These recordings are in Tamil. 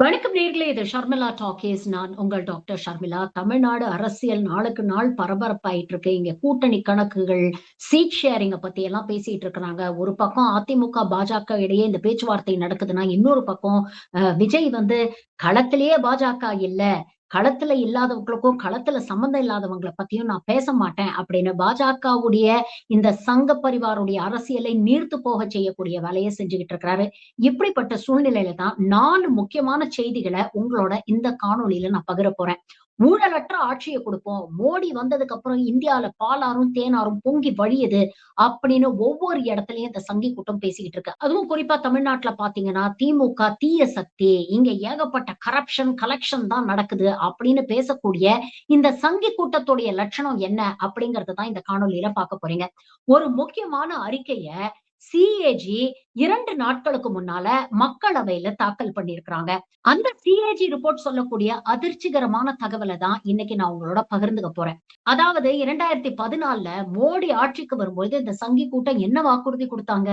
வணக்கம் நேர்களே இது ஷர்மிளா டாக்கேஸ். நான் உங்கள் டாக்டர் ஷர்மிளா. தமிழ்நாடு அரசியல் நாளுக்கு நாள் பரபரப்பாயிட்டு இருக்கு. இங்க கூட்டணி கணக்குகள் சீட் ஷேரிங்க பத்தி எல்லாம் பேசிட்டு இருக்கிறாங்க. ஒரு பக்கம் அதிமுக பாஜக இடையே இந்த பேச்சுவார்த்தை நடக்குதுன்னா இன்னொரு பக்கம் அஹ், விஜய் வந்து களத்திலேயே பாஜக இல்ல. களத்துல இல்லாதவங்களுக்கும் களத்துல சம்மந்தம் இல்லாதவங்களை பத்தியும் நான் பேச மாட்டேன் அப்படின்னு பாஜகவுடைய இந்த சங்க பரிவாருடைய அரசியலை நீர்த்து போக செய்யக்கூடிய வேலையை செஞ்சுக்கிட்டு இருக்கிறாரு. இப்படிப்பட்ட சூழ்நிலையில தான் நாலு முக்கியமான செய்திகளை உங்களோட இந்த காணொலியில நான் பகிர போறேன். ஊழலற்ற ஆட்சியை கொடுப்போம். மோடி வந்ததுக்கு அப்புறம் இந்தியால பாலாரும் தேனாரும் பொங்கி வழியுது அப்படின்னு ஒவ்வொரு இடத்துலயும் இந்த சங்கி கூட்டம் பேசிக்கிட்டு இருக்கு. அதுவும் குறிப்பா தமிழ்நாட்டுல பாத்தீங்கன்னா திமுக தீய சக்தி இங்க ஏகப்பட்ட கரப்ஷன் கலெக்ஷன் தான் நடக்குது அப்படின்னு பேசக்கூடிய இந்த சங்கி கூட்டத்துடைய லட்சணம் என்ன அப்படிங்கறத தான் இந்த காணொலியில பார்க்க போறீங்க. ஒரு முக்கியமான அறிக்கைய சிஏஜி இரண்டு நாட்களுக்கு முன்னால மக்களவையில தாக்கல் பண்ணியிருக்கிறாங்க. அந்த சிஏஜி ரிப்போர்ட் சொல்லக்கூடிய அதிர்ச்சிகரமான தகவலை தான் இன்னைக்கு நான் உங்களோட பகிர்ந்துக்க போறேன். அதாவது இரண்டாயிரத்தி பதினாலுல மோடி ஆட்சிக்கு வரும்போது இந்த சங்கி கூட்டம் என்ன வாக்குறுதி கொடுத்தாங்க?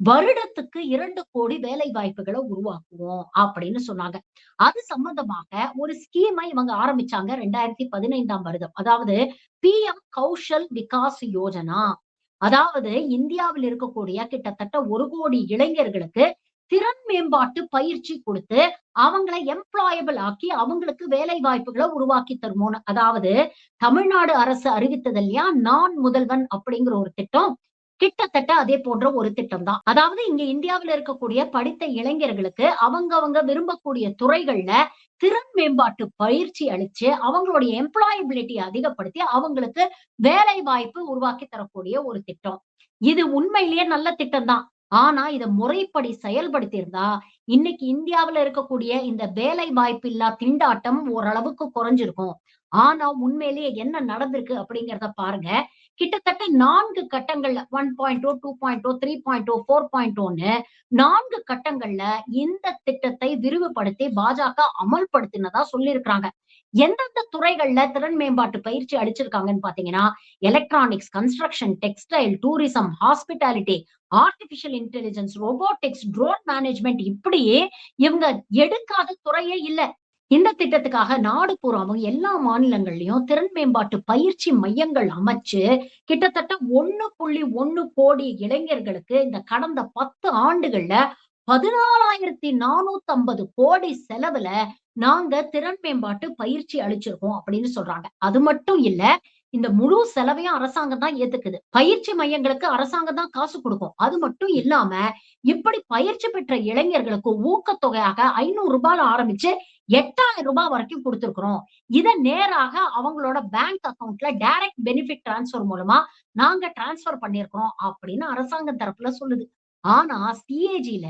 வருடத்துக்கு இரண்டு கோடி வேலை வாய்ப்புகளை உருவாக்குவோம் அப்படின்னு சொன்னாங்க. அது சம்பந்தமாக ஒரு ஸ்கீமை இவங்க ஆரம்பிச்சாங்க ரெண்டாயிரத்தி பதினைந்தாம் வருடம். அதாவது பி எம் கௌஷல் விகாஸ் யோஜனா அதாவது இந்தியாவில் இருக்கக்கூடிய கிட்டத்தட்ட ஒரு கோடி இளைஞர்களுக்கு திறன் மேம்பாட்டு பயிற்சி கொடுத்து அவங்களை எம்ப்ளாயபிள் ஆக்கி அவங்களுக்கு வேலை வாய்ப்புகளை உருவாக்கி தருமோன்னு அதாவது தமிழ்நாடு அரசு அறிவித்தது இல்லையா? நான் முதல்வன் அப்படிங்கிற ஒரு திட்டம் கிட்டத்தட்ட அதே போன்ற ஒரு திட்டம் தான் அதாவது இங்க இந்தியாவில் இருக்கக்கூடிய படித்த இளைஞர்களுக்கு அவங்க அவங்க விரும்பக்கூடிய துறைகள்ல திறன் மேம்பாட்டு பயிற்சி அளிச்சு அவங்களுடைய எம்ப்ளாயபிலிட்டி அதிகப்படுத்தி அவங்களுக்கு வேலை வாய்ப்பு உருவாக்கி தரக்கூடிய ஒரு திட்டம். இது உண்மையிலேயே நல்ல திட்டம் தான் ஆனா இதை முறைப்படி செயல்படுத்தியிருந்தா இன்னைக்கு இந்தியாவுல இருக்கக்கூடிய இந்த வேலை வாய்ப்பு இல்லா திண்டாட்டம் ஓரளவுக்கு குறைஞ்சிருக்கும். ஆனா உண்மையிலேயே என்ன நடந்திருக்கு அப்படிங்கிறத பாருங்க. கிட்டத்தட்ட நான்கு கட்டங்கள்ல one point two two point O three point O four பாயிண்டோன்னு நான்கு கட்டங்கள்ல இந்த திட்டத்தை விரிவுபடுத்தி பாஜக அமல்படுத்தினதா சொல்லியிருக்கிறாங்க. எந்தெந்த துறைகள்ல திறன் மேம்பாட்டு பயிற்சி அளிச்சிருக்காங்கன்னு பாத்தீங்கன்னா electronics construction textile tourism hospitality artificial intelligence robotics drone management இப்படியே இவங்க எடுக்காத துறையே இல்லை. இந்த திட்டத்துக்காக நாடு பூராவும் எல்லா மாநிலங்கள்லயும் திறன் மேம்பாட்டு பயிற்சி மையங்கள் அமைச்சு கிட்டத்தட்ட ஒண்ணு புள்ளி ஒண்ணு கோடி இளைஞர்களுக்கு இந்த கடந்த பத்து ஆண்டுகள்ல பதினாலாயிரத்தி நானூத்தி ஐம்பது கோடி செலவுல நாங்க திறன் மேம்பாட்டு பயிற்சி அளிச்சிருக்கோம் அப்படின்னு சொல்றாங்க. அது மட்டும் இல்ல இந்த முழு செலவையும் அரசாங்கம் தான் ஏத்துக்குது. பயிற்சி மையங்களுக்கு அரசாங்கம் தான் காசு கொடுக்கும். அது மட்டும் இல்லாம இப்படி பயிற்சி பெற்ற இளைஞர்களுக்கு ஊக்கத்தொகையாக ஐநூறு ரூபாய் ஆரம்பிச்சு எட்டாயிரம் ரூபாய் வரைக்கும் கொடுத்துருக்குறோம். இத நேராக அவங்களோட பேங்க் அக்கவுண்ட்ல டைரக்ட் பெனிஃபிட் டிரான்ஸ்பர் மூலமா நாங்க டிரான்ஸ்பர் பண்ணிருக்கிறோம் அப்படின்னு அரசாங்கம் தரப்புல சொல்லுது. ஆனா சிஏஜில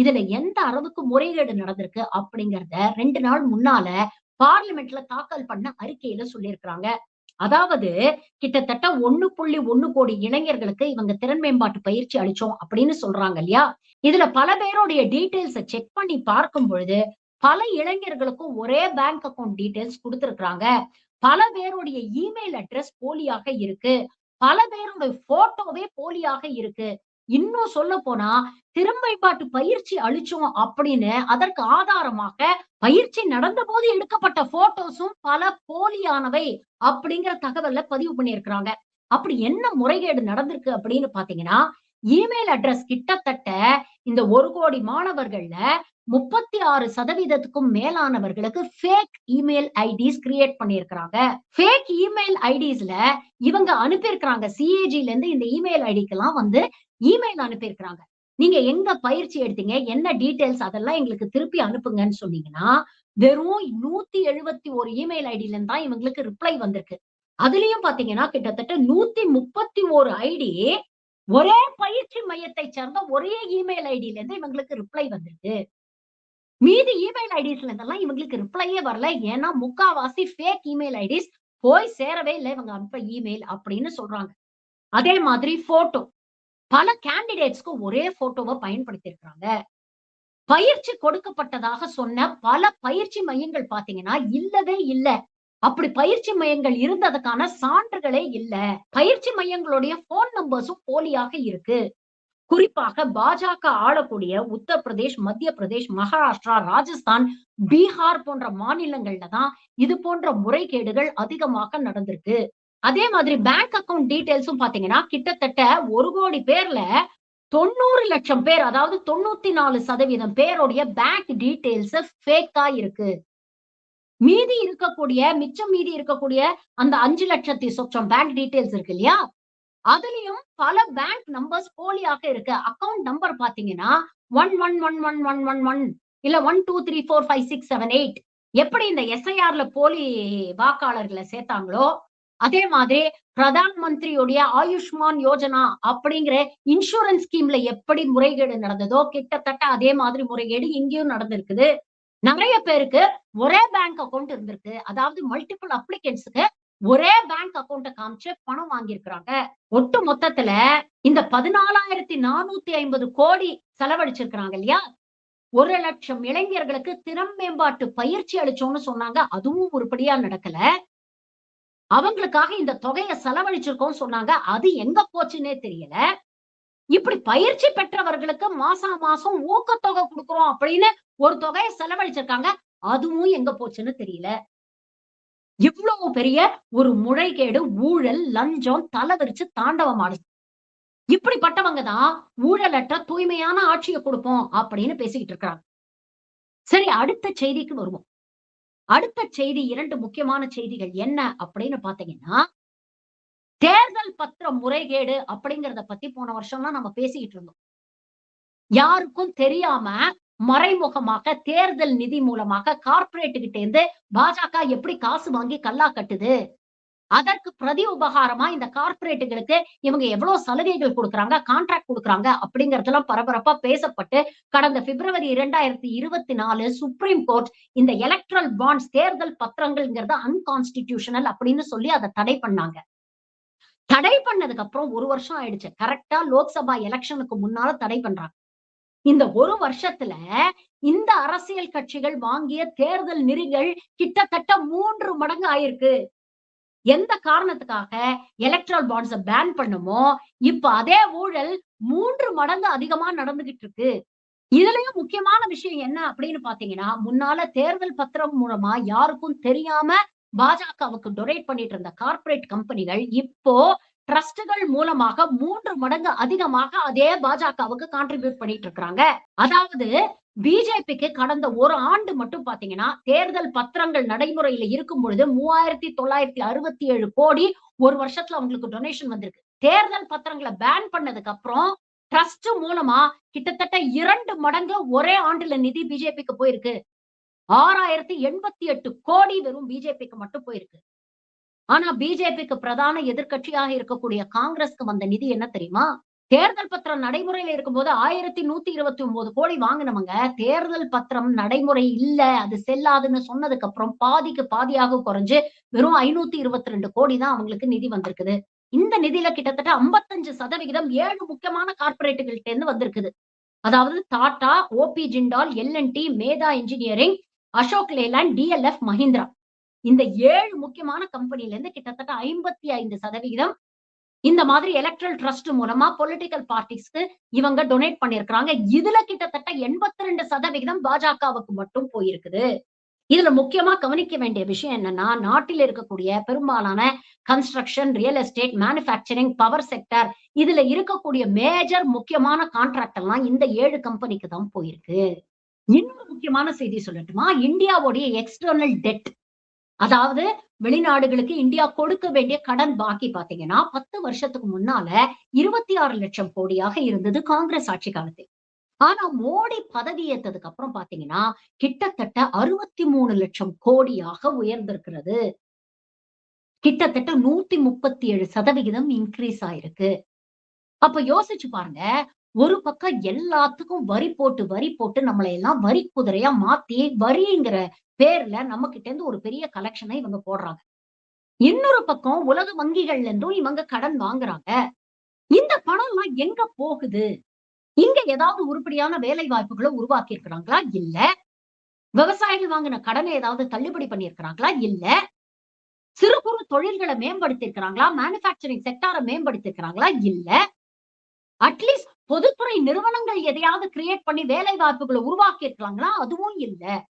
இதுல எந்த அளவுக்கு முறைகேடு நடந்திருக்கு அப்படிங்கறத ரெண்டு நாள் முன்னால பார்லிமெண்ட்ல தாக்கல் பண்ண அறிக்கையில சொல்லியிருக்கிறாங்க. அதாவது கிட்டத்தட்ட ஒண்ணு புள்ளி ஒண்ணு கோடி இளைஞர்களுக்கு இவங்க திறன் மேம்பாட்டு பயிற்சி அளிச்சோம் அப்படின்னு சொல்றாங்க இல்லையா? இதுல பல பேருடைய டீட்டெயில்ஸ செக் பண்ணி பார்க்கும் பொழுது பல இளைஞர்களுக்கும் ஒரே பேங்க் அக்கவுண்ட் டீட்டெயில்ஸ் கொடுத்துருக்குறாங்க. பல பேருடைய இமெயில் அட்ரஸ் போலியாக இருக்கு. பல பேருடைய போட்டோவே போலியாக இருக்கு. இன்னும் சொல்ல போனா திறமைப்பாட்டு பயிற்சி அளிச்சோம் அப்படின்னு அதற்கு ஆதாரமாக பயிற்சி நடந்த போது எடுக்கப்பட்ட போட்டோஸும் பல போலியானவை அப்படிங்கிற தகவல்ல பதிவு பண்ணியிருக்கிறாங்க. அப்படி என்ன முறைகேடு நடந்திருக்கு அப்படின்னு பாத்தீங்கன்னா இமெயில் அட்ரஸ் கிட்டத்தட்ட இந்த ஒரு கோடி மாணவர்கள்ல முப்பத்தி ஆறு சதவீதத்துக்கும் மேலானவர்களுக்கு ஃபேக் இமெயில் ஐடிஸ் கிரியேட் பண்ணியிருக்கிறாங்க. ஃபேக் இமெயில் ஐடிஸ்ல இவங்க அனுப்பியிருக்கிறாங்க. சிஏஜில இருந்து இந்த இமெயில் ஐடிக்கெல்லாம் வந்து இமெயில் அனுப்பியிருக்கிறாங்க. நீங்க எங்க பயிற்சி எடுத்தீங்க என்ன டீட்டெயில்ஸ் அதெல்லாம் எங்களுக்கு திருப்பி அனுப்புங்கன்னு சொன்னீங்கன்னா வெறும் நூத்தி எழுபத்தி ஒரு இமெயில் ஐடில இருந்து தான் இவங்களுக்கு ரிப்ளை வந்திருக்கு. அதுலயும் பாத்தீங்கன்னா கிட்டத்தட்ட நூத்தி முப்பத்தி ஒரு ஐடி ஒரே பயிற்சி மையத்தை சேர்ந்த ஒரே இமெயில் ஐடில இருந்து இவங்களுக்கு ரிப்ளை வந்திருக்கு. மீதி இமெயில் ஐடிஸ்ல இருந்தெல்லாம் இவங்களுக்கு ரிப்ளையே வரல. ஏன்னா முக்காவாசி ஃபேக் இமெயில் ஐடிஸ் போய் சேரவே இல்லை. இவங்க அனுப்ப இமெயில் அப்படின்னு சொல்றாங்க. அதே மாதிரி போட்டோ பல கேண்டிடேட்ஸ்க்கு ஒரே போட்டோவை பயன்படுத்தி இருக்கிறாங்க பயிற்சி கொடுக்கப்பட்டதாக சொன்ன பல பயிற்சி மையங்கள் பாத்தீங்கன்னா இல்லவே இல்ல. அப்படி பயிற்சி மையங்கள் இருந்ததுக்கான சான்றுகளே இல்ல. பயிற்சி மையங்களுடைய போன் நம்பர்ஸும் போலியாக இருக்கு. குறிப்பாக பாஜக ஆளக்கூடிய உத்தரப்பிரதேஷ் மத்திய பிரதேஷ் மகாராஷ்டிரா ராஜஸ்தான் பீகார் போன்ற மாநிலங்கள்ல தான் இது போன்ற முறைகேடுகள் அதிகமாக நடந்திருக்கு. அதே மாதிரி பேங்க் அக்கவுண்ட் டீடைல்ஸும் பாத்தீங்கன்னா கிட்டத்தட்ட ஒரு கோடி பேர்ல தொண்ணூறு லட்சம் பேர் அதாவது தொண்ணூத்தி நாலு சதவீதம் பேருடைய பேங்க் டீடைல்ஸ் ஃபேக்கா இருக்கு. மீதி இருக்கக்கூடிய மிச்சம் மீதி இருக்கக்கூடிய அந்த அஞ்சு லட்சத்தி சொச்சம் பேங்க் டீடைல்ஸ் இருக்கு இல்லையா? அதுலயும் பல பேங்க் நம்பர்ஸ் போலியாக இருக்கு. அக்கவுண்ட் நம்பர் பாத்தீங்கன்னா one one one one one one one இல்ல one two three four five six seven eight எப்படி இந்த எஸ்ஐஆர்ல போலி வாக்காளர்களை சேர்த்தாங்களோ அதே மாதிரி பிரதான் மந்திரியுடைய ஆயுஷ்மான் யோஜனா அப்படிங்கிற இன்சூரன்ஸ் ஸ்கீம்ல எப்படி முறைகேடு நடந்ததோ கிட்டத்தட்ட அதே மாதிரி முறைகேடு இங்கேயும் நடந்திருக்குது. நிறைய பேருக்கு ஒரே பேங்க் அக்கவுண்ட் இருந்திருக்கு. அதாவது மல்டிபிள் அப்ளிகன்ஸுக்கு ஒரே பேங்க் அக்கௌண்ட காமிச்சு பணம் வாங்கியிருக்கிறாங்க. ஒட்டு மொத்தத்துல இந்த பதினாலாயிரத்தி நானூத்தி ஐம்பது கோடி செலவழிச்சிருக்கிறாங்க இல்லையா? ஒரு லட்சம் இளைஞர்களுக்கு திறன் மேம்பாட்டு பயிற்சி அளிச்சோம்னு சொன்னாங்க. அதுவும் உருப்படியா நடக்கல. அவங்களுக்காக இந்த தொகையை செலவழிச்சிருக்கோம் சொன்னாங்க. அது எங்க போச்சுன்னே தெரியல. இப்படி பயிற்சி பெற்றவர்களுக்கு மாசம் மாசம் ஊக்கத்தொகை கொடுக்குறோம் அப்படின்னு ஒரு தொகையை செலவழிச்சிருக்காங்க. அதுவும் எங்க போச்சுன்னு தெரியல. இவ்வளவு பெரிய ஒரு முறைகேடு ஊழல் லஞ்சம் தலைவிரிச்சு தாண்டவம் ஆடுது. இப்படிப்பட்டவங்க தான் ஊழலற்ற தூய்மையான ஆட்சியை கொடுப்போம் அப்படின்னு பேசிக்கிட்டு இருக்கிறாங்க. சரி அடுத்த செய்திக்கு வருவோம். அடுத்த செய்தி இரண்டு முக்கியமான செய்திகள் என்ன அப்படின்னு பாத்தீங்கன்னா தேர்தல் பத்திர முறைகேடு அப்படிங்கறத பத்தி போன வருஷம்லாம் நம்ம பேசிக்கிட்டு இருந்தோம். யாருக்கும் தெரியாம மறைமுகமாக தேர்தல் நிதி மூலமாக கார்பரேட்டு கிட்ட இருந்து பாஜக எப்படி காசு வாங்கி கல்லா கட்டுது? அதற்கு பிரதி உபகாரமா இந்த கார்பரேட்டுகளுக்கு இவங்க எவ்வளவு சலுகைகள் கொடுக்குறாங்க கான்ட்ராக்ட் கொடுக்குறாங்க அப்படிங்கறதெல்லாம் பரபரப்பா பேசப்பட்டு கடந்த பிப்ரவரி இரண்டாயிரத்தி இருபத்தி நாலு சுப்ரீம் கோர்ட் இந்த எலக்ட்ரல் பாண்ட்ஸ் தேர்தல் பத்திரங்கள்ங்கிறத அன்கான்ஸ்டிடியூஷனல் அப்படின்னு சொல்லி அதை தடை பண்ணாங்க. தடை பண்ணதுக்கு அப்புறம் ஒரு வருஷம் ஆயிடுச்சு. கரெக்டா லோக்சபா எலெக்ஷனுக்கு முன்னால தடை பண்றாங்க. இந்த ஒரு வருஷத்துல இந்த அரசியல் கட்சிகள் வாங்கிய தேர்தல் நெறிகள் கிட்டத்தட்ட மூன்று மடங்கு ஆயிருக்கு. எந்த காரணத்துக்காக எலக்ட்ரல் பாண்ட்ஸ பேன் பண்ணுமோ இப்ப அதே ஊழல் மூன்று மடங்கு அதிகமா நடந்துகிட்டு இருக்கு. இதுலயும் முக்கியமான விஷயம் என்ன அப்படின்னு பாத்தீங்கன்னா முன்னால தேர்தல் பத்திரம் மூலமா யாருக்கும் தெரியாம பாஜகவுக்கு டொனேட் பண்ணிட்டு இருந்த கார்ப்பரேட் கம்பெனிகள் இப்போ ட்ரஸ்டுகள் மூலமாக மூன்று மடங்கு அதிகமாக அதே பாஜகவுக்கு கான்ட்ரிபியூட் பண்ணிட்டு இருக்காங்க அதாவது பிஜேபிக்கு கடந்த ஒரு ஆண்டு மட்டும் பாத்தீங்கன்னா தேர்தல் பத்திரங்கள் நடைமுறையில இருக்கும் பொழுது மூவாயிரத்தி தொள்ளாயிரத்தி அறுபத்தி ஏழு கோடி ஒரு வருஷத்துல அவங்களுக்கு டொனேஷன் வந்திருக்கு. தேர்தல் பத்திரங்களை பேன் பண்ணதுக்கு அப்புறம் ட்ரஸ்ட் மூலமா கிட்டத்தட்ட இரண்டு மடங்கு ஒரே ஆண்டுல நிதி பிஜேபிக்கு போயிருக்கு. ஆறாயிரத்தி எண்பத்தி எட்டு கோடி வெறும் பிஜேபிக்கு மட்டும் போயிருக்கு. ஆனா பிஜேபிக்கு பிரதான எதிர்க்கட்சியாக இருக்கக்கூடிய காங்கிரஸ்க்கு வந்த நிதி என்ன தெரியுமா? தேர்தல் பத்திரம் நடைமுறையில இருக்கும்போது ஆயிரத்தி நூத்தி இருபத்தி ஒன்பது கோடி வாங்கினவங்க தேர்தல் பத்திரம் நடைமுறை இல்ல அது செல்லாதுன்னு சொன்னதுக்கு அப்புறம் பாதிக்கு பாதியாக குறைஞ்சு வெறும் ஐநூத்தி இருபத்தி ரெண்டு கோடி தான் அவங்களுக்கு நிதி வந்திருக்குது. இந்த நிதியில கிட்டத்தட்ட ஐம்பத்தஞ்சு சதவிகிதம் ஏழு முக்கியமான கார்பரேட்டுகள்கிட்ட இருந்து வந்திருக்குது. அதாவது Tata O P Jindal L and T Medha engineering Ashok Leyland DLF Mahindra. இந்த ஏழு முக்கியமான கம்பெனில இருந்து கிட்டத்தட்ட ஐம்பத்தி ஐந்து சதவிகிதம் இந்த மாதிரி எலக்ட்ரல் ட்ரஸ்ட் மூலமா பொலிட்டிக்கல் பார்ட்டிஸ்க்கு இவங்க டொனேட் பண்ணிருக்கிறாங்க. இதுல கிட்டத்தட்ட எண்பத்தி ரெண்டு சதவிகிதம் பாஜகவுக்கு மட்டும் போயிருக்குது. இதுல முக்கியமா கவனிக்க வேண்டிய விஷயம் என்னன்னா நாட்டில் இருக்கக்கூடிய பெரும்பாலான construction real estate manufacturing power sector இதுல இருக்கக்கூடிய மேஜர் முக்கியமான கான்ட்ராக்ட் எல்லாம் இந்த ஏழு கம்பெனிக்கு தான் போயிருக்கு. இன்னொரு முக்கியமான செய்தி சொல்லட்டுமா? இந்தியாவுடைய எக்ஸ்டர்னல் டெட் அதாவது வெளிநாடுகளுக்கு இந்தியா கொடுக்க வேண்டிய கடன் பாக்கி பாத்தீங்கன்னா பத்து வருஷத்துக்கு முன்னால இருபத்தி ஆறு லட்சம் கோடியாக இருந்தது காங்கிரஸ் ஆட்சி காலத்தில். ஆனா மோடி பதவி ஏத்ததுக்கு அப்புறம் பாத்தீங்கன்னா கிட்டத்தட்ட அறுபத்தி மூணு லட்சம் கோடியாக உயர்ந்திருக்கிறது. கிட்டத்தட்ட நூத்தி முப்பத்தி ஏழு சதவிகிதம் இன்க்ரீஸ் ஆயிருக்கு. அப்ப யோசிச்சு பாருங்க ஒரு பக்கம் எல்லாத்துக்கும் வரி போட்டு வரி போட்டு நம்மளை எல்லாம் வரி குதிரையா மாத்தி வரிங்கிற பேர்ல நம்ம கிட்ட இருந்து ஒரு பெரிய கலெக்ஷனை இவங்க போடுறாங்க. இன்னொரு பக்கம் உலக வங்கிகள்ல இருந்தும் இவங்க கடன் வாங்குறாங்க. இந்த பணம் எல்லாம் எங்க போகுது? இங்க ஏதாவது உருப்படியான வேலை வாய்ப்புகளை உருவாக்கி இருக்கிறாங்களா இல்ல. விவசாயிகள் வாங்கின கடனை ஏதாவது தள்ளுபடி பண்ணியிருக்கிறாங்களா? இல்ல. சிறு குறு தொழில்களை மேம்படுத்தி இருக்கிறாங்களா மேனுபேக்சரிங் செக்டாரை மேம்படுத்தி இருக்கிறாங்களா இல்ல அட்லீஸ்ட் பொதுத்துறை நிறுவனங்கள் எதையாவது கிரியேட் பண்ணி வேலை வாய்ப்புகளை உருவாக்கி இருக்கலாங்களா அதுவும் இல்ல.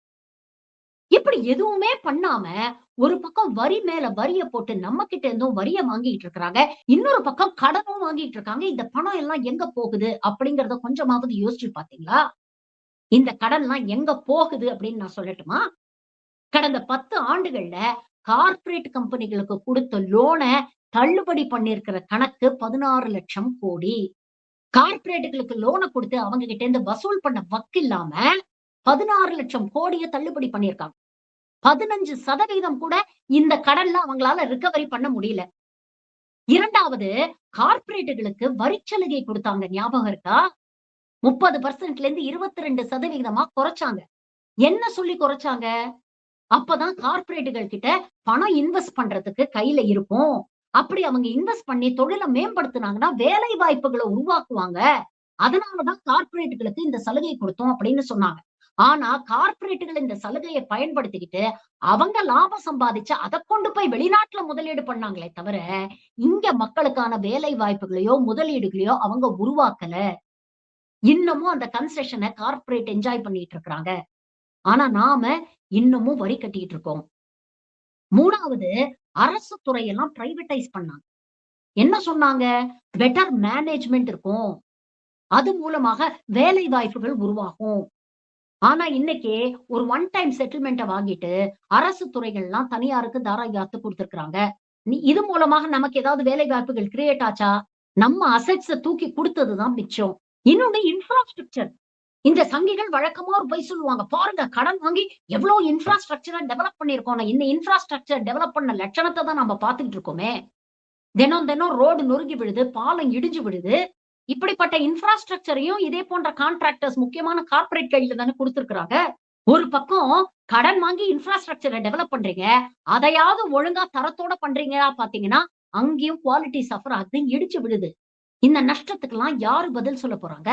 இப்படி எதுவுமே பண்ணாம ஒரு பக்கம் வரி மேல வரிய போட்டு நம்ம கிட்ட இருந்தும் வரிய வாங்கிட்டு இருக்கிறாங்க. இன்னொரு பக்கம் கடனும் வாங்கிட்டு இருக்காங்க. இந்த பணம் எல்லாம் எங்க போகுது அப்படிங்கறத கொஞ்சமாவது யோசிச்சு பாத்தீங்களா இந்த கடன் எல்லாம் எங்க போகுது அப்படின்னு நான் சொல்லட்டுமா? கடந்த பத்து ஆண்டுகள்ல கார்ப்பரேட் கம்பெனிகளுக்கு கொடுத்த லோனை தள்ளுபடி பண்ணிருக்கிற கணக்கு பதினாறு லட்சம் கோடி. கார்ப்பரேட்டுகளுக்கு லோனை கொடுத்து அவங்க கிட்ட இருந்து வசூல் பண்ண வக்கு இல்லாம பதினாறு லட்சம் கோடியை தள்ளுபடி பண்ணியிருக்காங்க. பதினஞ்சு சதவீதம் கூட இந்த கடன்ல அவங்களால ரிகவரி பண்ண முடியல. இரண்டாவது கார்ப்பரேட்டுகளுக்கு வரிச்சலுகை கொடுத்தாங்க. ஞாபகம் இருக்கா? முப்பது பர்சன்ட்ல இருந்து இருபத்தி ரெண்டு சதவீதமா குறைச்சாங்க. என்ன சொல்லி குறைச்சாங்க? அப்பதான் கார்ப்பரேட்டுகள் கிட்ட பணம் இன்வெஸ்ட் பண்றதுக்கு கையில இருக்கும். அப்படி அவங்க இன்வெஸ்ட் பண்ணி தொழிலை மேம்படுத்தினாங்கன்னா வேலை வாய்ப்புகளை உருவாக்குவாங்க. அதனாலதான் கார்ப்பரேட்டுகளுக்கு இந்த சலுகை கொடுத்தோம் அப்படின்னு சொன்னாங்க. ஆனா கார்ப்பரேட்டுகள் இந்த சலுகையை பயன்படுத்திக்கிட்டு அவங்க லாபம் சம்பாதிச்சு அதை கொண்டு போய் வெளிநாட்டுல முதலீடு பண்ணாங்களே தவிர இங்க மக்களுக்கான வேலை வாய்ப்புகளையோ முதலீடுகளையோ அவங்க உருவாக்கல. இன்னமும் அந்த கன்செஷனை கார்ப்பரேட் என்ஜாய் பண்ணிட்டு இருக்கிறாங்க. ஆனா நாம இன்னமும் வரி கட்டிட்டு இருக்கோம். மூணாவது அரசு துறையெல்லாம் பிரைவேடைஸ் பண்ணாங்க. என்ன சொன்னாங்க? பெட்டர் மேனேஜ்மெண்ட் இருக்கும். அது மூலமாக வேலை வாய்ப்புகள் உருவாகும். ஆனா இன்னைக்கு ஒரு ஒன் டைம் செட்டில்மெண்ட்டை வாங்கிட்டு அரசு துறைகள்லாம் தனியாருக்கு தாராயாத்து கொடுத்திருக்கிறாங்க. நீ இது மூலமாக நமக்கு ஏதாவது வேலை வாய்ப்புகள் கிரியேட் ஆச்சா? நம்ம அசெட்ஸ தூக்கி கொடுத்ததுதான் மிச்சம். இன்னொன்னு இன்ஃப்ராஸ்ட்ரக்சர் இந்த சங்கிகள் வழக்கமா ஒரு போய் சொல்லுவாங்க. பாருங்க கடன் வாங்கி எவ்வளவு இன்ஃப்ராஸ்ட்ரக்சரை டெவலப் பண்ணிருக்கோம் இந்த இன்ஃப்ராஸ்ட்ரக்சர் டெவலப் பண்ண லட்சணத்தை தான் நம்ம பாத்துக்கிட்டு இருக்கோமே. தினம் தினம் ரோடு நொறுங்கி விடுது பாலம் இடிஞ்சு விடுது இப்படிப்பட்ட இன்ஃப்ராஸ்ட்ரக்சரையும் இதே போன்ற கான்ட்ராக்டர்ஸ் முக்கியமான கார்ப்பரேட் கையில தானே கொடுத்துருக்குறாங்க. ஒரு பக்கம் கடன் வாங்கி இன்ஃப்ராஸ்ட்ரக்சரை டெவலப் பண்றீங்க. அதையாவது ஒழுங்கா தரத்தோட பண்றீங்களா பாத்தீங்கன்னா அங்கேயும் குவாலிட்டி சஃபர் ஆகுது இடிச்சு விடுது இந்த நஷ்டத்துக்கெல்லாம் யாரு பதில் சொல்ல போறாங்க?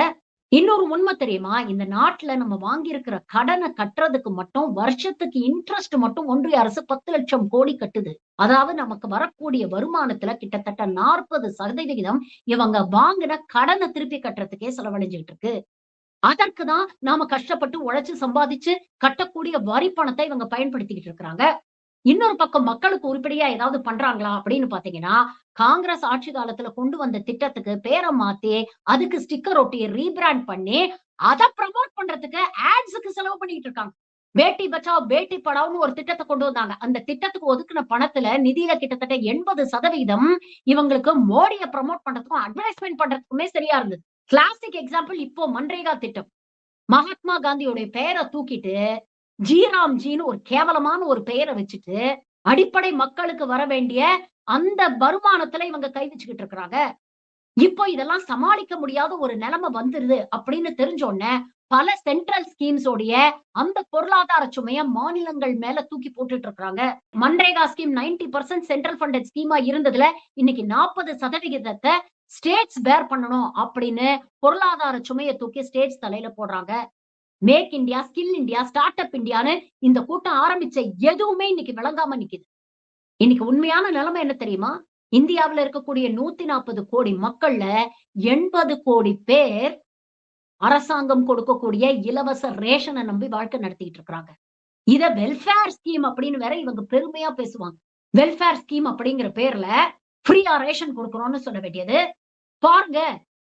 இன்னொரு உண்மை தெரியுமா? இந்த நாட்டுல நம்ம வாங்கி இருக்கிற கடனை கட்டுறதுக்கு மட்டும் வருஷத்துக்கு இன்ட்ரெஸ்ட் மட்டும் ஒன்றிய அரசு பத்து லட்சம் கோடி கட்டுது. அதாவது நமக்கு வரக்கூடிய வருமானத்துல கிட்டத்தட்ட நாற்பது சதவிகிதம் இவங்க வாங்கின கடனை திருப்பி கட்டுறதுக்கே செலவழிஞ்சுட்டு இருக்கு அதற்குதான் நாம கஷ்டப்பட்டு உழைச்சு சம்பாதிச்சு கட்டக்கூடிய வரி பணத்தை இவங்க பயன்படுத்திக்கிட்டு இருக்கிறாங்க இன்னொரு பக்கம் மக்களுக்கு உருப்படியா ஏதாவது பண்றாங்களா அப்படின்னு பாத்தீங்கன்னா காங்கிரஸ் ஆட்சி காலத்துல கொண்டு வந்த திட்டத்துக்கு பேரை மாத்தி அதுக்கு ஸ்டிக்கர் ஒட்டி ரீபிராண்ட் பண்ணி அதை ப்ரமோட் பண்றதுக்கு ஆட்ஸுக்கு செலவு பண்ணிட்டு இருக்காங்க. பேட்டி பச்சாவ் பேட்டி படாவ்னு ஒரு திட்டத்தை கொண்டு வந்தாங்க. அந்த திட்டத்துக்கு ஒதுக்குன பணத்துல நிதியில கிட்டத்தட்ட எண்பது சதவீதம் இவங்களுக்கு மோடியை ப்ரமோட் பண்றதுக்கும் அட்வர்டைஸ்மெண்ட் பண்றதுக்குமே சரியா இருந்தது. கிளாசிக் எக்ஸாம்பிள் இப்போ மன்ரேகா திட்டம். மகாத்மா காந்தியுடைய பெயரை தூக்கிட்டு ஜீராம்ஜின்னு ஒரு கேவலமான ஒரு பெயரை வச்சுட்டு அடிப்படை மக்களுக்கு வர வேண்டிய அந்த வருமானத்துல இவங்க கை வச்சுக்கிட்டு இருக்கிறாங்க. இப்போ இதெல்லாம் சமாளிக்க முடியாத ஒரு நிலைமை வந்துருது அப்படின்னு தெரிஞ்ச உடனே பல சென்ட்ரல் ஸ்கீம்ஸ் உடைய அந்த பொருளாதார சுமைய மாநிலங்கள் மேல தூக்கி போட்டுட்டு இருக்காங்க MNREGA scheme ninety percent central funded schema இருந்ததுல இன்னைக்கு நாற்பது சதவிகிதத்தை ஸ்டேட்ஸ் பேர் பண்ணணும் அப்படின்னு பொருளாதார சுமையை தூக்கி ஸ்டேட்ஸ் தலையில போடுறாங்க. Make India skill India start up இந்தியான்னு இந்த கூட்டம் ஆரம்பிச்ச எதுவுமே இன்னைக்கு விளங்காம நிக்குது. இன்னைக்கு உண்மையான நிலைமை என்ன தெரியுமா? இந்தியாவுல இருக்கக்கூடிய நூத்தி நாற்பது கோடி மக்கள்ல எண்பது கோடி பேர் அரசாங்கம் கொடுக்கக்கூடிய இலவச ரேஷனை நம்பி வாழ்க்கை நடத்திட்டு இருக்கிறாங்க. இத வெல்ஃபேர் ஸ்கீம் அப்படின்னு வேற இவங்க பெருமையா பேசுவாங்க. வெல்ஃபேர் ஸ்கீம் அப்படிங்கிற பேர்ல ஃப்ரீயா ரேஷன் கொடுக்கறோம்னு சொல்ல வேண்டியது. பாருங்க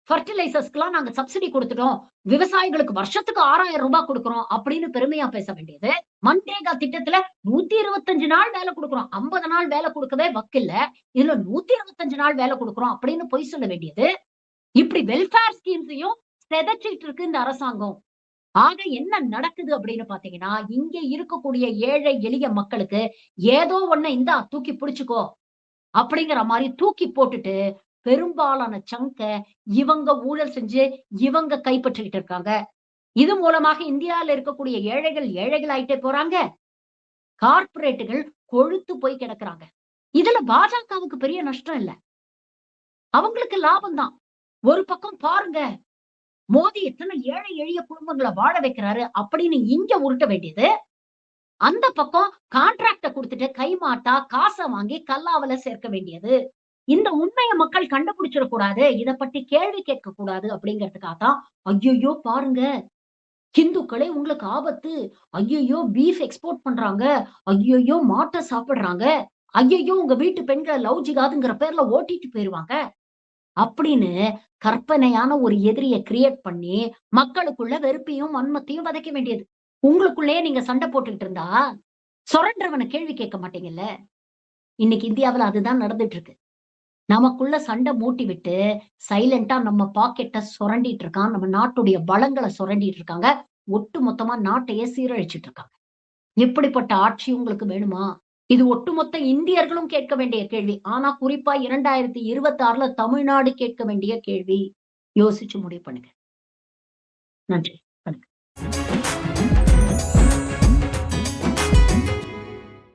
ஃபர்டிலைசர்ஸ்க்குலாம் நாங்க சப்சிடி கொடுத்துட்டோம். விவசாயிகளுக்கு வருஷத்துக்கு ஆறாயிரம் ரூபாய் கொடுக்குறோம் அப்படின்னு பெருமையா பேச வேண்டியது. மன்ரேகா திட்டத்துல நூத்தி இருபத்தஞ்சு நாள் வேலை கொடுக்குறோம். ஐம்பது நாள் வேலை கொடுக்கவே வக்கில்ல. இதுல நூத்தி இருபத்தஞ்சு நாள் வேலை கொடுக்குறோம் அப்படின்னு பொய் சொல்ல வேண்டியது. இப்படி வெல்ஃபேர் ஸ்கீம்ஸையும் செதச்சிட்டு இருக்கு இந்த அரசாங்கம். ஆக என்ன நடக்குது அப்படின்னு பாத்தீங்கன்னா இங்க இருக்கக்கூடிய ஏழை எளிய மக்களுக்கு ஏதோ ஒண்ணு இந்தா தூக்கி பிடிச்சுக்கோ அப்படிங்கிற மாதிரி தூக்கி போட்டுட்டு பெரும்பாலான சங்க இவங்க ஊழல் செஞ்சு இவங்க கைப்பற்றிக்கிட்டு இருக்காங்க. இது மூலமாக இந்தியால இருக்கக்கூடிய ஏழைகள் ஏழைகள் ஆயிட்டே போறாங்க. கார்பரேட்டுகள் கொழுத்து போய் கிடக்குறாங்க. இதுல பாஜகவுக்கு பெரிய நஷ்டம் இல்ல. அவங்களுக்கு லாபம் தான். ஒரு பக்கம் பாருங்க மோடி எத்தனை ஏழை எளிய குடும்பங்களை வாழ வைக்கிறாரு அப்படின்னு இங்க உருட்ட வேண்டியது. அந்த பக்கம் கான்ட்ராக்ட கொடுத்துட்டு கைமாட்டா காசை வாங்கி கல்லாவில சேர்க்க வேண்டியது. இந்த உண்மையை மக்கள் கண்டுபிடிச்சிடக்கூடாது கூடாது இத பத்தி கேள்வி கேட்க கூடாது அப்படிங்கிறதுக்காக தான் ஐயையோ பாருங்க. ஹிந்துக்களே உங்களுக்கு ஆபத்து. ஐயையோ பீஃப் எக்ஸ்போர்ட் பண்றாங்க. ஐயையோ மாட்டை சாப்பிடுறாங்க. ஐயையோ உங்க வீட்டு பெண்களை லவ் ஜிகாதுங்கிற பேர்ல ஓட்டிட்டு போயிருவாங்க. அப்படின்னு கற்பனையான ஒரு எதிரியை கிரியேட் பண்ணி மக்களுக்குள்ள வெறுப்பையும் வன்மத்தையும் விதைக்க வேண்டியது. உங்களுக்குள்ளேயே நீங்க சண்டை போட்டுக்கிட்டு இருந்தா சுரண்டவனை கேள்வி கேட்க மாட்டீங்கல்ல? இன்னைக்கு இந்தியாவுல அதுதான் நடந்துட்டு இருக்கு. நமக்குள்ள சண்டை மூட்டி விட்டு சைலண்டா நம்ம பாக்கெட்டை சுரண்டிட்டு இருக்கான் நம்ம நாட்டுடைய பலங்களை சுரண்டிட்டு இருக்காங்க ஒட்டு மொத்தமா நாட்டையே சீரழிச்சிட்டு இருக்காங்க இப்படிப்பட்ட ஆட்சி உங்களுக்கு வேணுமா? இது ஒட்டுமொத்த இந்தியர்களும் கேட்க வேண்டிய கேள்வி. ஆனா குறிப்பா இரண்டாயிரத்தி இருபத்தி ஆறுல தமிழ்நாடு கேட்க வேண்டிய கேள்வி. யோசிச்சு முடிவு பண்ணுங்க. நன்றி. வணக்கம்.